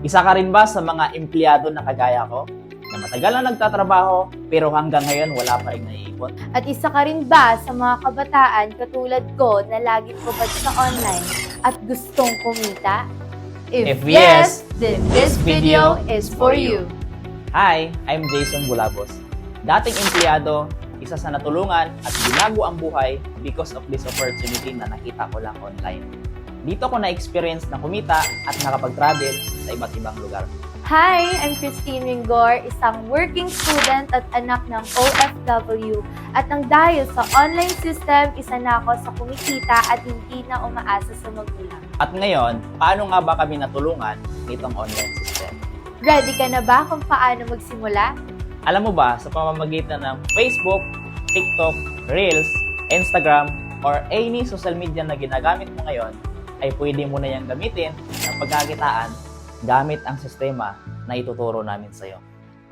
Isa ka rin ba sa mga empleyado na kagaya ko? Na matagal na nagtatrabaho pero hanggang ngayon wala pa rin naiipon? At isa ka rin ba sa mga kabataan katulad ko na lagi kubad sa online at gustong kumita? If yes, then this video is for you. Hi, I'm Jason Bulabos. Dating empleyado, isa sa natulungan at binago ang buhay because of this opportunity na nakita ko lang online. Dito ko na-experience na kumita at nakapag-travel sa iba't ibang lugar. Hi, I'm Christine Ringor, isang working student at anak ng OFW. At nang dahil sa online system, isa na ako sa kumikita at hindi na umaasa sa magulang. At ngayon, paano nga ba kami natulungan nitong online system? Ready ka na ba kung paano magsimula? Alam mo ba, sa pamamagitan ng Facebook, TikTok, Reels, Instagram, or any social media na ginagamit mo ngayon, ay pwede mo na yung gamitin ng pagkakitaan gamit ang sistema na ituturo namin sa'yo.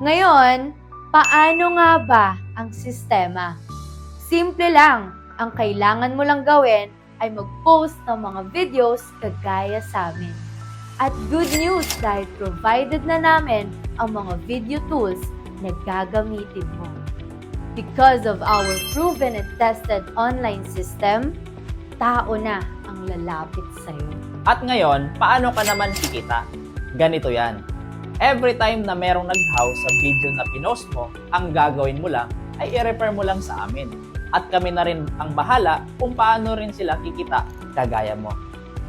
Ngayon, paano nga ba ang sistema? Simple lang, ang kailangan mo lang gawin ay mag-post ng mga videos kagaya sa amin. At good news dahil provided na namin ang mga video tools na gagamitin mo. Because of our proven and tested online system, tao na ang lalapit sa'yo. At ngayon, paano ka naman kikita? Ganito yan. Every time na merong nag-how sa video na pinost mo, ang gagawin mo lang ay i-refer mo lang sa amin. At kami na rin ang bahala kung paano rin sila kikita kagaya mo.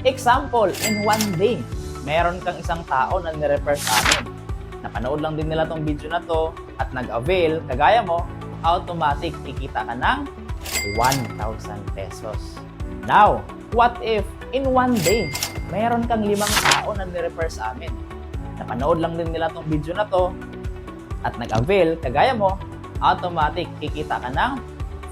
Example, in one day, meron kang isang tao na nirefer sa amin. Napanood lang din nila tong video na to at nag-avail kagaya mo, automatic kikita ka ng 1,000 pesos. Now, what if in one day, mayroon kang limang tao na nirefer sa amin? Napanood lang din nila tong video na to at nag-avail, kagaya mo, automatic kikita ka ng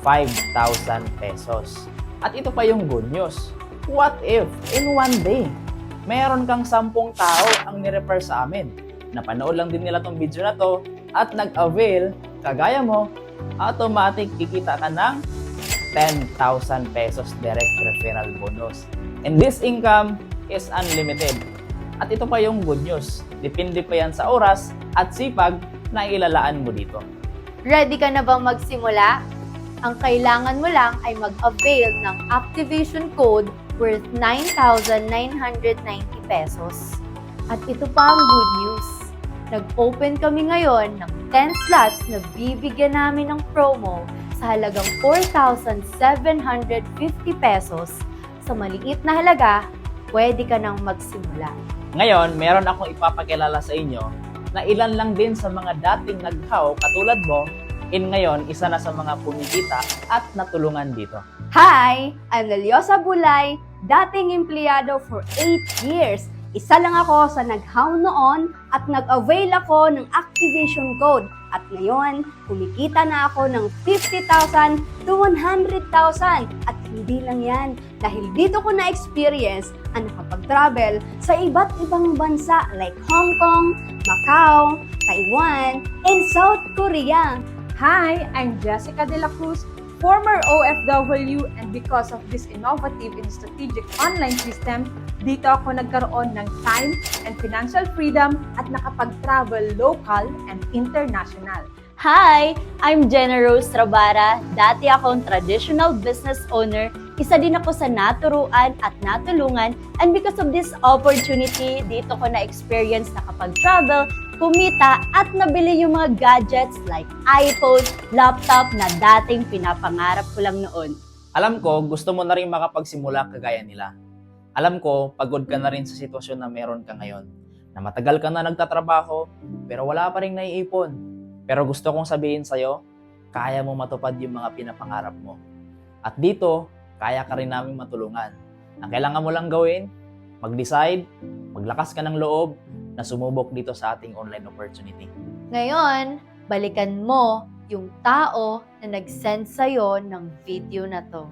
5,000 pesos. At ito pa yung good news. What if in one day, mayroon kang 10 tao ang nirefer sa amin? Napanood lang din nila tong video na to at nag-avail, kagaya mo, automatic kikita ka ng 10,000 pesos direct referral bonus. And this income is unlimited. At ito pa yung good news. Depende pa yan sa oras at sipag na ilalaan mo dito. Ready ka na bang magsimula? Ang kailangan mo lang ay mag-avail ng activation code worth 9,990 pesos. At ito pa ang good news. Nag-open kami ngayon ng 10 slots na bibigyan namin ng promo sa halagang 4,750 pesos. Sa maliit na halaga, pwede ka nang magsimula. Ngayon, meron akong ipapakilala sa inyo na ilan lang din sa mga dating naghaw katulad mo, in ngayon, isa na sa mga pumikita at natulungan dito. Hi! I'm Leliosa Bulay, dating empleyado for 8 years. Isa lang ako sa nag-how noon at nag-avail ako ng activation code. At ngayon, kumikita na ako ng 50,000 to 100,000. At hindi lang yan, dahil dito ko na-experience ang nakapag-travel sa iba't ibang bansa like Hong Kong, Macau, Taiwan, and South Korea. Hi, I'm Jessica De La Cruz, former OFW and because of this innovative and strategic online system, dito ako nagkaroon ng time and financial freedom at nakapag-travel local and international. Hi! I'm Jenna Rose Trabara. Dati akong traditional business owner. Isa din ako sa naturuan at natulungan. And because of this opportunity, dito ko na-experience nakapag-travel, kumita, at nabili yung mga gadgets like iPhone, laptop na dating pinapangarap ko lang noon. Alam ko, gusto mo na rin makapagsimula kagaya nila. Alam ko, pagod ka na rin sa sitwasyon na meron ka ngayon. Na matagal ka na nagtatrabaho, pero wala pa rin naiipon. Pero gusto kong sabihin sa'yo, kaya mo matupad yung mga pinapangarap mo. At dito, kaya ka rin namin matulungan. Ang kailangan mo lang gawin, mag-decide, maglakas ka ng loob na sumubok dito sa ating online opportunity. Ngayon, balikan mo yung tao na nag-send sa'yo ng video na to.